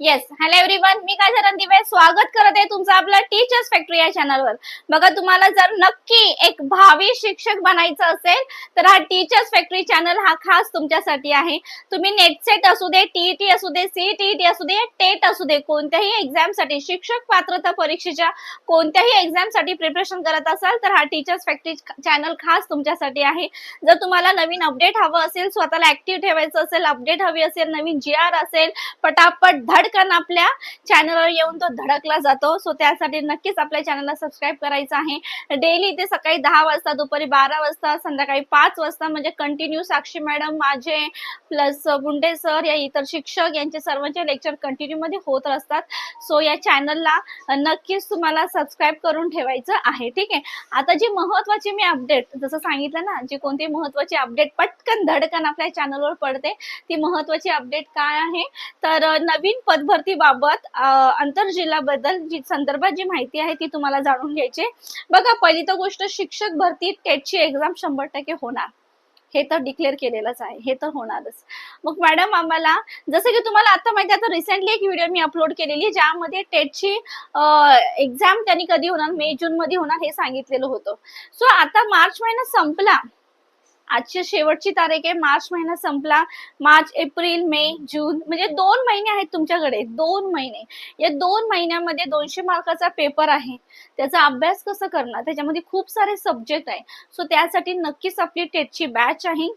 Yes hello everyone मी काय दिवे स्वागत करत आहे तुमचं आपलं टीचर्स फॅक्टरी या चॅनलवर बघा तुम्हाला जर नक्की एक भावी शिक्षक बनायचं असेल तर हा टीचर्स फॅक्टरी चॅनल हा खास तुमच्यासाठी आहे. तुम्ही नेटसेट असू दे टीईटी असू दे सीईटी असू दे टेट असू दे कोणत्याही एक्झामसाठी शिक्षक पात्रता परीक्षेच्या कोणत्याही एक्झामसाठी प्रिपरेशन करत असाल तर हा टीचर्स फॅक्टरी चॅनल खास तुमच्यासाठी आहे. जर तुम्हाला नवीन अपडेट हवं असेल स्वतःला ऍक्टिव्ह ठेवायचं असेल अपडेट हवी असेल नवीन जी आर असेल पटापट धड पटकन आपल्या चॅनलवर येऊन तो धडकला जातो. सो त्यासाठी नक्कीच आपल्या चॅनलला सबस्क्राईब करायचं आहे. डेली ते सकाळी दहा वाजता दुपारी बारा वाजता संध्याकाळी पाच वाजता म्हणजे कंटिन्यू साक्षी मॅडम माझे प्लस गुंडे सर या इतर शिक्षक यांचे सर्वांचे लेक्चर कंटिन्यू मध्ये होत असतात. सो या चॅनलला नक्कीच तुम्हाला सबस्क्राईब करून ठेवायचं आहे. ठीक आहे? आता जी महत्वाची मी अपडेट जसं सांगितलं ना जी कोणती महत्वाची अपडेट पटकन धडकन आपल्या चॅनलवर पडते ती महत्वाची अपडेट काय आहे? तर नवीन पद नवीन पदभरतीबाबत आंतरजिल्हा आंतरजिल्हाबद्दल जी संदर्भात जी माहिती आहे ती तुम्हाला जाणून घ्यायची. बघा पहिली तर गोष्ट शिक्षक भरती टेटची एक्झाम शंभर टक्के होणार. हे तर डिक्लेअर केलेलंच आहे. हे तर होणारच. मग मॅडम आम्हाला जसं की तुम्हाला आता माहिती आहे आता रिसेंटली एक व्हिडिओ मी अपलोड केलेली ज्यामध्ये टेटची एक्झाम त्यांनी कधी होणार? मे जून मध्ये होणार हे सांगितलेलं होतं. सो आता मार्च महिना संपला. आजची शेवटची तारीख आहे. मार्च महिना संपला. मार्च एप्रिल मे जून म्हणजे दोन महिने आहेत तुमच्याकडे. दोन महिने. या दोन महिन्यामध्ये दोनशे मार्काचा पेपर आहे. त्याचा अभ्यास कसं करणार? त्याच्यामध्ये खूप सारे सब्जेक्ट आहे. सो त्यासाठी नक्कीच आपली टेटची बॅच आहे.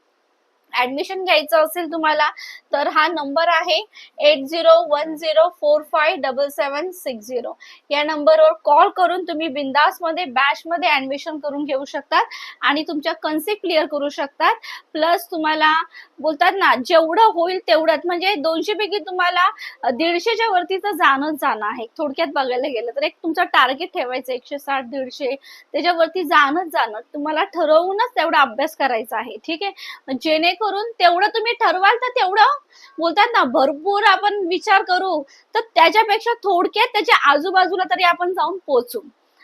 ऍडमिशन घ्यायचं असेल तुम्हाला तर हा नंबर आहे eight zero one zero four five double seven six zero. या नंबरवर कॉल करून तुम्ही बिंदासमध्ये बॅचमध्ये ऍडमिशन करून घेऊ शकतात आणि तुमच्या कन्सेप्ट क्लिअर करू शकतात. प्लस तुम्हाला बोलतात ना जेवढं होईल तेवढंच म्हणजे दोनशे पैकी तुम्हाला दीडशेच्या वरती तर जाणंच जाणं आहे. थोडक्यात बघायला गेलं तर एक तुमचं टार्गेट ठेवायचं एकशे साठ दीडशे त्याच्यावरती जाणंच जाणं. तुम्हाला ठरवूनच तेवढा अभ्यास करायचा आहे ठीक आहे? जेणेकरून तेवढं तुम्ही ठरवाल तर तेवढं. बोलतात ना भरपूर आपण विचार करू तर त्याच्यापेक्षा थोडक्यात त्याच्या आजूबाजूला तरी आपण जाऊन पोचू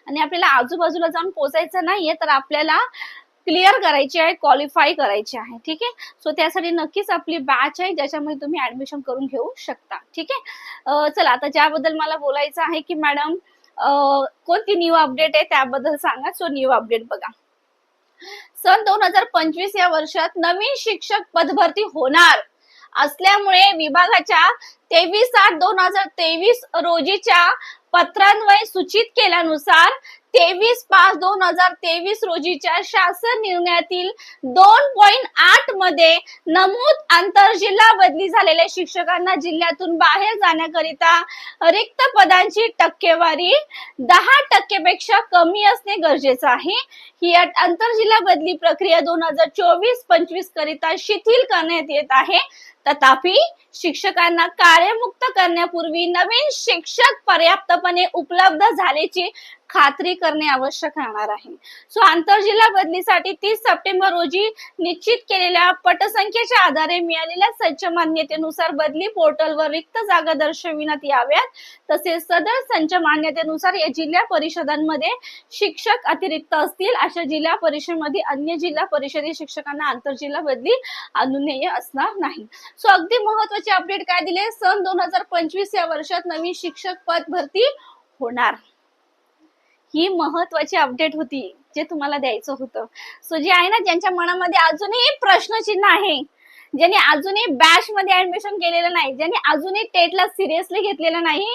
आणि आपल्याला आजूबाजूला जाऊन पोचायचं नाहीये तर आपल्याला क्लिअर करायची आहे क्वालिफाय करायची आहे ठीक आहे? सो त्यासाठी नक्कीच आपली बॅच आहे ज्याच्यामध्ये तुम्ही ऍडमिशन करून घेऊ शकता ठीक आहे? चला आता ज्याबद्दल मला बोलायचं आहे की मॅडम कोणती न्यू अपडेट आहे त्याबद्दल सांगा. सो न्यू अपडेट बघा. सन दोन हजार पंचवीस या वर्षात नवीन शिक्षक पदभरती होणार असल्यामुळे विभागाच्या तेवीस आठ दोन हजार तेवीस रोजीच्या पत्रान्वये सूचित केल्यानुसार तेवीस पाच दोन हजार तेवीस रोजीच्या शासन निर्णयातील दोन पॉईंट आठमध्ये नमूद आंतरजिल्हा बदली झालेल्या शिक्षकांना जिल्ह्यातून बाहेर जाण्याकरिता रिक्त पदांची टक्केवारी दहा टक्केपेक्षा कमी असणे गरजेचं आहे. ही आंतरजिल्हा बदली प्रक्रिया दोन हजार चोवीस पंचवीस करिता शिथिल करण्यात येत आहे. तथापि शिक्षकांना कार्यमुक्त करण्यापूर्वी नवीन शिक्षक पर्याप्तपणे उपलब्ध झाल्याची खात्री करणे आवश्यक राहणार आहे. सो आंतरजिल्हा बदलीसाठी तीस सप्टेंबर रोजी निश्चित केलेल्या पटसंख्येच्या आधारे मिळालेल्या संच मान्यतेनुसार बदली पोर्टलवर रिक्त जागा दर्शविण्यात याव्यात. तसेच सदर संच मान्यतेनुसार या जिल्हा परिषदांमध्ये शिक्षक अतिरिक्त असतील. अशा जिल्हा परिषदेमध्ये अन्य जिल्हा परिषदे शिक्षकांना आंतरजिल्हा बदली अनुनेय असणार नाही. सो अगदी महत्त्वाचे अपडेट काय दिले? सन दोन हजार पंचवीस या वर्षात नवीन शिक्षक पद भरती होणार. ही महत्वाची अपडेट होती जे तुम्हाला द्यायचं होतं. सो जे आहे ना ज्यांच्या मनामध्ये अजूनही प्रश्नचिन्ह आहे ज्यांनी अजूनही बॅच मध्ये ऍडमिशन केलेलं नाही ज्यांनी अजूनही टेटला सिरियसली घेतलेलं नाही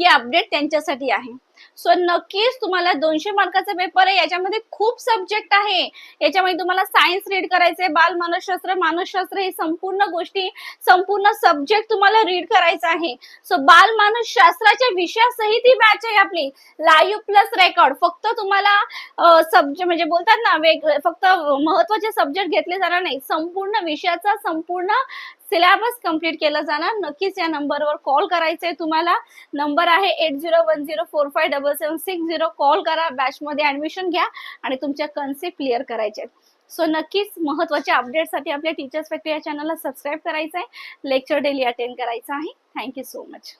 ही अपडेट त्यांच्यासाठी आहे. सो नक्कीच तुम्हाला दोनशे मार्काचा पेपर आहे याच्यामध्ये खूप सब्जेक्ट आहे. याच्यामध्ये तुम्हाला सायन्स रीड करायचंय बाल मानसशास्त्र मानसशास्त्र हे संपूर्ण गोष्टी संपूर्ण सब्जेक्ट तुम्हाला रीड करायचा आहे. सो बाल मानसशास्त्राच्या विषयासहित ही बॅच आहे आपली. लाईव्ह प्लस रेकॉर्ड फक्त तुम्हाला सब्जेक्ट म्हणजे बोलतात ना वेग फक्त महत्त्वाचे सब्जेक्ट घेतले जाणार नाही. संपूर्ण विषयाचा संपूर्ण सिलेबस कंप्लीट केला जाणार. नक्कीच या नंबरवर कॉल करायचा आहे तुम्हाला. नंबर आहे eight zero one zero four five double seven six zero call करा बॅचमध्ये ऍडमिशन घ्या आणि तुमच्या कन्सेप्ट क्लिअर करायचे आहेत. सो नक्कीच महत्त्वाच्या अपडेटसाठी आपल्या टीचर्स फॅक्टरी या चॅनलला सबस्क्राईब करायचं आहे लेक्चर डेली अटेंड करायचं आहे. Thank you so much